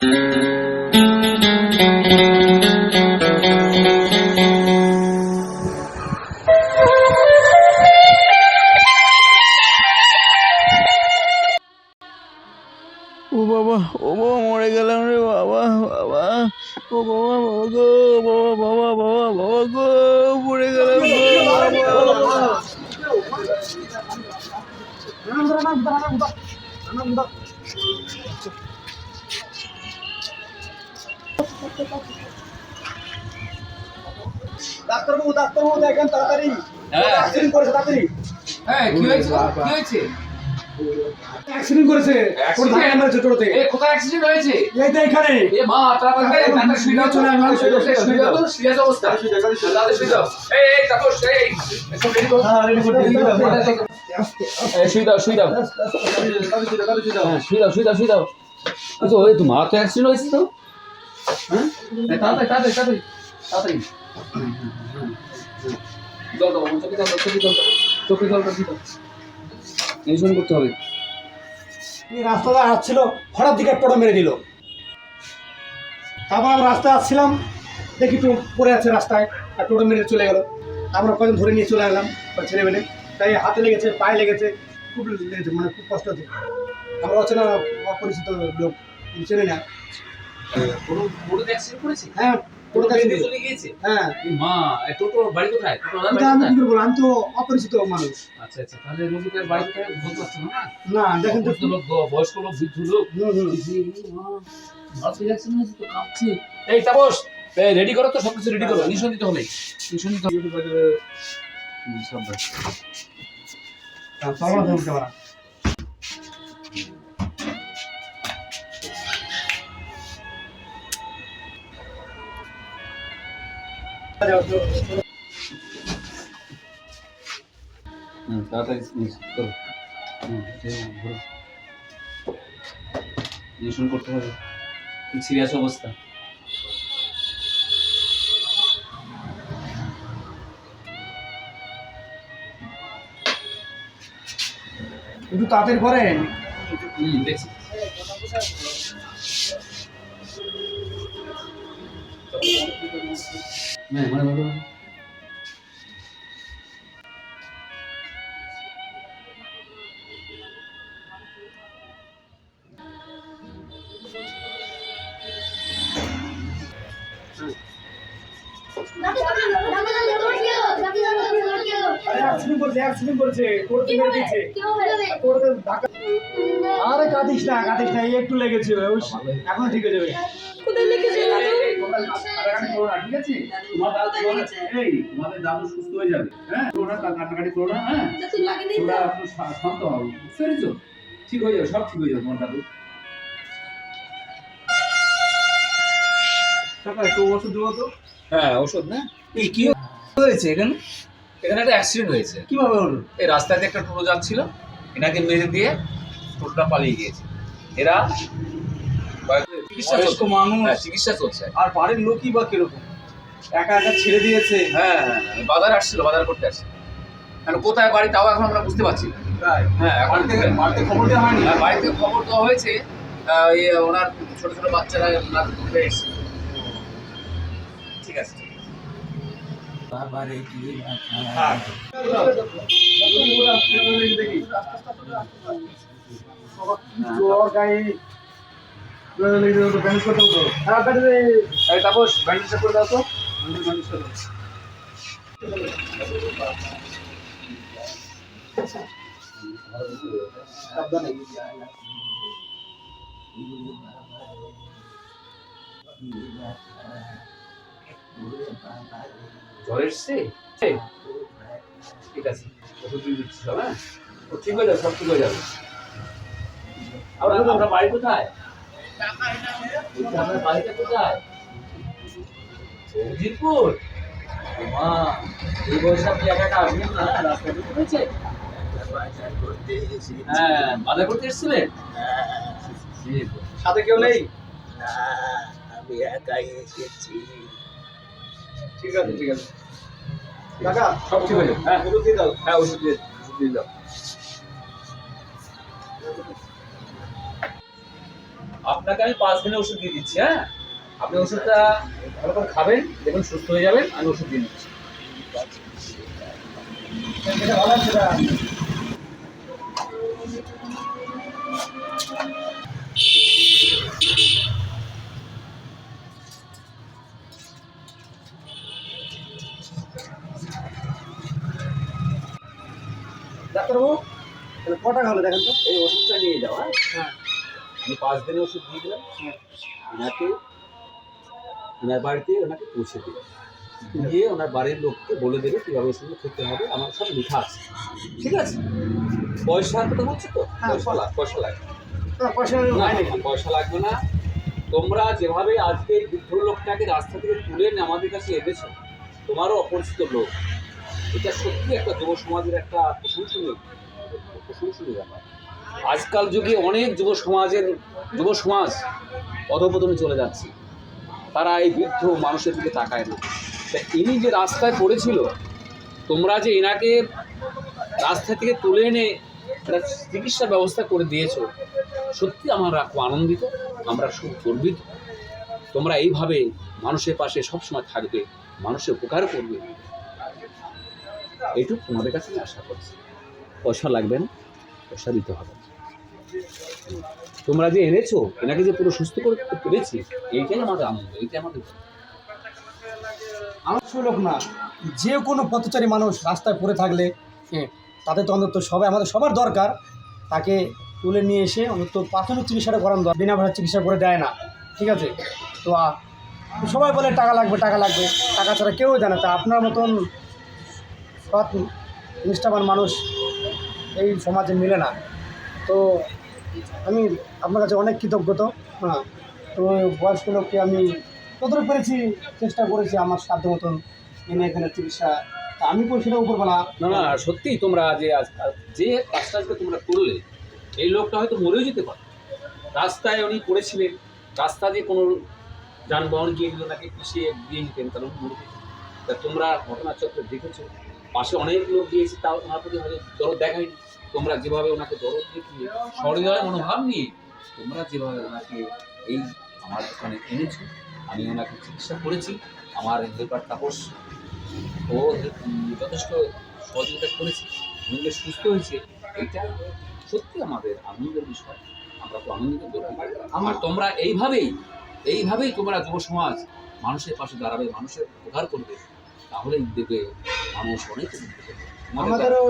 ও বাবা ও বাবা, মরে গেলাম রে বাবা বাবা ও বাবা বাবা গো, বাবা বাবা বাবা বাবা গো, মরে গেলাম। ডাক্তারবাবু ডাক্তারবাবু দেখেন তাড়াতাড়ি হ্যাঁ। অ্যাক্সিডেন্ট করেছে তাড়াতাড়ি হ্যাঁ কি হয়েছে কি হয়েছে অ্যাক্সিডেন্ট করেছে ওর ধাক্কা মেরেছে টোটোতে এ কোথায় অ্যাক্সিডেন্ট হয়েছে এই তো এখানে এ মা তাড়াতাড়ি তাড়াতাড়ি শুয়ে চলে আসলাম শুয়ে দাও সিরিয়াস অবস্থা তাড়াতাড়ি শুয়ে দাও এই এই তাপস এই সব রেডি করো হ্যাঁ রেডি করে দিই শুয়ে দাও শুয়ে দাও হ্যাঁ শুয়ে দাও শুয়ে দাও শুয়ে দাও এই তো ওই তো মা তো অ্যাক্সিডেন্ট হয়েছে তো হ্যাঁ? তাড়াতাড়ি তাড়াতাড়ি তাড়াতাড়ি তাড়াতাড়ি। জল দাও চোখে জল দাও চোখে জল দাও চোখে জল দাও টেনশন করতে হবে। এই রাস্তাটা আসছিল হঠাৎ দিকে টোটো মেরে দিল। তারপর আমরা রাস্তায় আসছিলাম দেখি তো পড়ে আছে রাস্তায় আর টোটো মেরে চলে গেল। আমরা কজন ধরে নিয়ে চলে এলাম ছেলে মেলে তাই হাতে লেগেছে পায়ে লেগেছে খুব লেগেছে মানে খুব কষ্ট হচ্ছে। আমরা অচেনা অপরিচিত লোক চেনে না। কোনো মোটর অ্যাক্সিডেন্ট করেছে? হ্যাঁ চলে গিয়েছে? হ্যাঁ। মা টোটো বাড়ি কোথায়? টোটো আমি কি? আমি তো অপরিচিত মানুষ। আচ্ছা আচ্ছা তাহলে রোগীটার বাড়ি কোথায় বলতে পারছ না? না দেখেন তো লোক বয়স্ক লোক বৃদ্ধ লোক। মা, মাথা অ্যাক্সিডেন্ট হয়েছে তো কাঁপছে। এই তাপস রেডি করো তো সব কিছু রেডি করো নিশন দিতে হবে নিশন দিতে হবে সব পারা তাড়াতাড়ি করো করতে হবে। সিরিয়াস অবস্থা। একটু তাড়াতাড়ি করেন দেখছি। করেছে করেছে টোটোতে ধাক্কা আরে কাঁদিস না কাঁদিস না এই একটু লেগেছে এখন ঠিক হয়ে যাবে। ঠিক আছে? তোমার দাদু এই তোমাদের দাদু সুস্থ হয়ে যাবে হ্যাঁ? কাটাকাটি করো না হ্যাঁ? একটু শা- শান্ত হও বুঝতে পেরেছ? ঠিক হয়ে যাবে সব ঠিক হয়ে যাবে তোমার দাদু। টাকা একটু ওষুধ দেবো তো? হ্যাঁ ওষুধ না? এই কি হয়েছে এখানে? এখানে একটা অ্যাক্সিডেন্ট হয়েছে। কীভাবে হলো? এই রাস্তায় দিয়ে একটা টোটো যাচ্ছিল এনাকে মেরে দিয়ে টোটোটা পালিয়ে গিয়েছে। এরা চিকিৎসা মানুষ। হ্যাঁ, চিকিৎসা চলছে। আর বাড়ির লোকই বা কীরকম? একা একা ছেড়ে দিয়েছে। হ্যাঁ হ্যাঁ হ্যাঁ, বাজার আসছিল বাজার করতে আসছে এখন কোথায় বাড়ি তাও এখন আমরা বুঝতে পারছি না। হ্যাঁ এখন বাড়িতে খবর দেওয়া হয়নি? হ্যাঁ, বাড়িতে খবর দেওয়া হয়েছে। ওনার ছোট ছোট বাচ্চারা এসছে। ঠিক আছে। আছে। হ্যাঁ। জ্বর হ্যাঁ। জ্বর এসছে ঠিক আছে ওষুধ দিচ্ছি সব হ্যাঁ? ও ঠিক হয়ে যাবে সব ঠিক হয়ে যাবে। আমরা আমরা বাড়ি কোথায়? আপনার বাড়িটা কোথায়? জিতপুর? মা এই বয়সে আপনি একা একা আসবেন না রাস্তায় ঢুকে পড়েছে হ্যাঁ করতে এসেছিলেন? জি, সাথে কেউ নেই? আমি একাই এসেছি। ঠিক আছে ঠিক আছে। কাকা সব ঠিক যাবে। হ্যাঁ। ওষুধ দিয়ে দাও। হ্যাঁ ওষুধ দিয়ে ওষুধ দিয়ে দাও। আপনাকে আমি পাঁচ দিনের ওষুধ দিয়ে দিচ্ছি হ্যাঁ? আপনি ওষুধটা ভালো করে খাবেন দেখুন সুস্থ হয়ে যাবেন আমি ওষুধ দিয়ে দিচ্ছি ভালো সেটা তাহলে ক হলো দেখেন তো? এই ওষুধটা নিয়ে যাও হ্যাঁ? হ্যাঁ। আমি পাঁচ দিনের ওষুধ দিয়ে দিলাম। ওনাকে ওনার বাড়িতে ওনাকে পৌঁছে দেবে দিয়ে ওনার বাড়ির লোককে বলে দেবে কীভাবে ওষুধগুলো খেতে হবে। আমার সব লেখা আছে। ঠিক আছে? পয়সার কথা বলছো তো? হ্যাঁ। পয়সা লাগ পয়সা লাগবে। পয়সা লাগবে না। তোমরা যেভাবে আজকে বৃদ্ধ লোকটাকে রাস্তা থেকে তুলে এনে আমাদের কাছে এনেছো তোমারও অপরিচিত লোক। এটা সত্যি একটা যুব সমাজের একটা প্রশংসনীয়। আজকাল যুগে অনেক যুব সমাজের, যুব সমাজ অধপতনে চলে যাচ্ছে। তারা এই বৃদ্ধ মানুষের দিকে তাকায় না। তা ইনি যে রাস্তায় পড়েছিল, তোমরা যে এনাকে রাস্তা থেকে তুলে এনে একটা চিকিৎসা ব্যবস্থা করে দিয়েছ, সত্যি আমরা খুব আনন্দিত, আমরা খুব গর্বিত। তোমরা এইভাবে মানুষের পাশে সবসময় থাকবে, মানুষের উপকার করবে। এইটুকু তোমাদের কাছে আশা করছি। পয়সা লাগবে না। পয়সা দিতে হবে। তোমরা যে এনেছো, এনাকে যে পুরো সুস্থ করতে পেরেছি, এইটাই আমাদের আনন্দ, এইটাই আমাদের আমার লোক না, যে কোনো পথচারী মানুষ রাস্তায় পড়ে থাকলে তাদের তো অন্তত সবাই, আমাদের সবার দরকার, তাকে তুলে নিয়ে এসে অন্তত প্রাথমিক চিকিৎসাটা করানো দরকার, বিনা ভাড়া চিকিৎসা করে দেয় না, ঠিক আছে? তো সবাই বলে টাকা লাগবে টাকা লাগবে, টাকা ছাড়া কেউ জানে তা আপনার মতন সৎ, নিষ্ঠাবান মানুষ এই সমাজে মিলে না। তো আমি আপনার কাছে অনেক কৃতজ্ঞত। হ্যাঁ তো বয়স্ক লোককে আমি যতটুকু পেরেছি চেষ্টা করেছি আমার সাধ্য মতন এনে এখানে চিকিৎসা। তা আমি করি সেটা উপরবেলা। না না সত্যি তোমরা যে যে কাজটা আজকে তোমরা করলে, এই লোকটা হয়তো মরেও যেতে পারে। রাস্তায় উনি পড়েছিলেন, রাস্তা দিয়ে কোনো যানবাহন গিয়ে দিল নাকি পিছিয়ে দিয়ে যেতেন, তাহলে মরে তা তোমরা ঘটনাচক্রে দেখেছ। পাশে অনেক লোক গিয়েছে, তাও ওনার প্রতি হয়তো দরদ দেখায়নি। তোমরা যেভাবে ওনাকে দরদ দেখিয়ে সহৃদয় মনোভাব নিয়ে তোমরা যেভাবে ওনাকে এই আমার ওখানে এনেছো, আমি ওনাকে চিকিৎসা করেছি, আমার হেল্পার তাপস ও যথেষ্ট সহযোগিতা করেছে, উনি সুস্থ হয়েছে এটা সত্যি আমাদের আনন্দের বিষয়। আমরা তো আনন্দিত আমার তোমরা এইভাবেই এইভাবেই তোমরা যুব সমাজ মানুষের পাশে দাঁড়াবে, মানুষের উপকার করবে। তাহলেই দেখবে মানুষ অনেক আমাদেরও